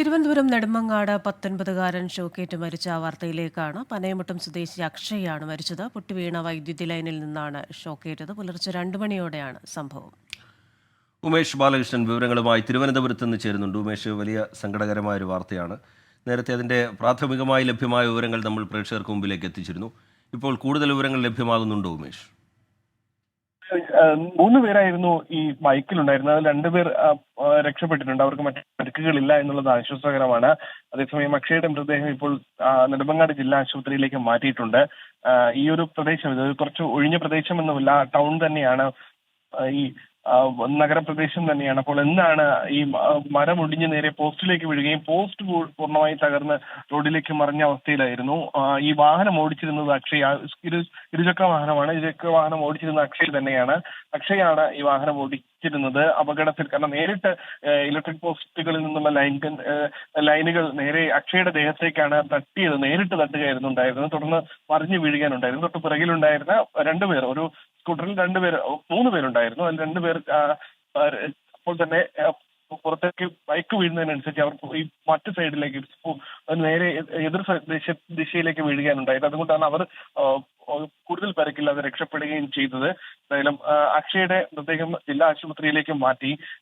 തിരുവനന്തപുരം നെടുമങ്ങാട് പത്തൊൻപതുകാരൻ ഷോക്കേറ്റ് മരിച്ച വാർത്തയിലേക്കാണ് പനയമുട്ടം സ്വദേശി അക്ഷയാണ് മരിച്ചത്. പൊട്ടിവീണ വൈദ്യുതി ലൈനിൽ നിന്നാണ് ഷോക്കേറ്റത്. പുലർച്ചെ രണ്ടു മണിയോടെയാണ് സംഭവം. ഉമേഷ് ബാലകൃഷ്ണൻ വിവരങ്ങളുമായി തിരുവനന്തപുരത്ത് നിന്ന് ചേരുന്നുണ്ട്. ഉമേഷ് വലിയ സങ്കടകരമായ ഒരു വാർത്തയാണ്. നേരത്തെ അതിന്റെ പ്രാഥമികമായി ലഭ്യമായ വിവരങ്ങൾ നമ്മൾ പ്രേക്ഷകർക്ക് മുമ്പിലേക്ക് എത്തിച്ചിരുന്നു. ഇപ്പോൾ കൂടുതൽ വിവരങ്ങൾ ലഭ്യമാകുന്നുണ്ടോ ഉമേഷ്. മൂന്ന് പേരായിരുന്നു ഈ ബൈക്കിലുണ്ടായിരുന്നത് രണ്ടുപേർ രക്ഷപ്പെട്ടിട്ടുണ്ട്. അവർക്ക് മറ്റു പരിക്കുകളില്ല എന്നുള്ളത് ആശ്വാസകരമാണ്. അതേസമയം അക്ഷയുടെ മൃതദേഹം ഇപ്പോൾ നെടുമ്പങ്ങാട് ജില്ലാ ആശുപത്രിയിലേക്ക് മാറ്റിയിട്ടുണ്ട്. ഈ ഒരു പ്രദേശം ഇത് കുറച്ച് ഒഴിഞ്ഞ പ്രദേശം പ്രദേശമൊന്നുമില്ല ടൗൺ തന്നെയാണ് ഈ നഗരപ്രദേശം തന്നെയാണ്. അപ്പോൾ എന്താണ് ഈ മരം ഒടിഞ്ഞ് നേരെ പോസ്റ്റിലേക്ക് വീഴുകയും പോസ്റ്റ് പൂർണമായി തകർന്ന് റോഡിലേക്ക് മറിഞ്ഞ അവസ്ഥയിലായിരുന്നു. ഈ വാഹനം ഓടിച്ചിരുന്നത് അക്ഷയ ഇരു ഇരുചക്ര വാഹനമാണ്. ഇരുചക്ര വാഹനം ഓടിച്ചിരുന്നത് അക്ഷയ് തന്നെയാണ്. അക്ഷയാണ് ഈ വാഹനം ഓടിച്ചിരുന്നത് അപകടത്തിൽ. കാരണം നേരിട്ട് ഇലക്ട്രിക് പോസ്റ്റുകളിൽ നിന്നുള്ള ലൈൻ ലൈനുകൾ നേരെ അക്ഷയുടെ ദേഹത്തേക്കാണ് തട്ടിയത്. നേരിട്ട് തട്ടുകയായിരുന്നു ഉണ്ടായിരുന്നത്. തുടർന്ന് മറിഞ്ഞു വീഴുകയാണുണ്ടായിരുന്നു തൊട്ട് പിറകിലുണ്ടായിരുന്ന രണ്ടുപേർ ഒരു സ്കൂട്ടറിൽ രണ്ടുപേർ മൂന്ന് പേരുണ്ടായിരുന്നു. അതിൽ രണ്ടുപേർ അപ്പോൾ തന്നെ പുറത്തേക്ക് ബൈക്ക് വീഴുന്നതിനനുസരിച്ച് അവർ ഈ മറ്റു സൈഡിലേക്ക് നേരെ എതിർ ദിശ ദിശയിലേക്ക് വീഴുകയാണുണ്ടായത്. അതുകൊണ്ടാണ് അവർ കൂടുതൽ പരിക്കില്ലാതെ രക്ഷപ്പെടുകയും ചെയ്തത്. എന്തായാലും അക്ഷയുടെ മൃതദേഹം ജില്ലാ ആശുപത്രിയിലേക്ക് മാറ്റി.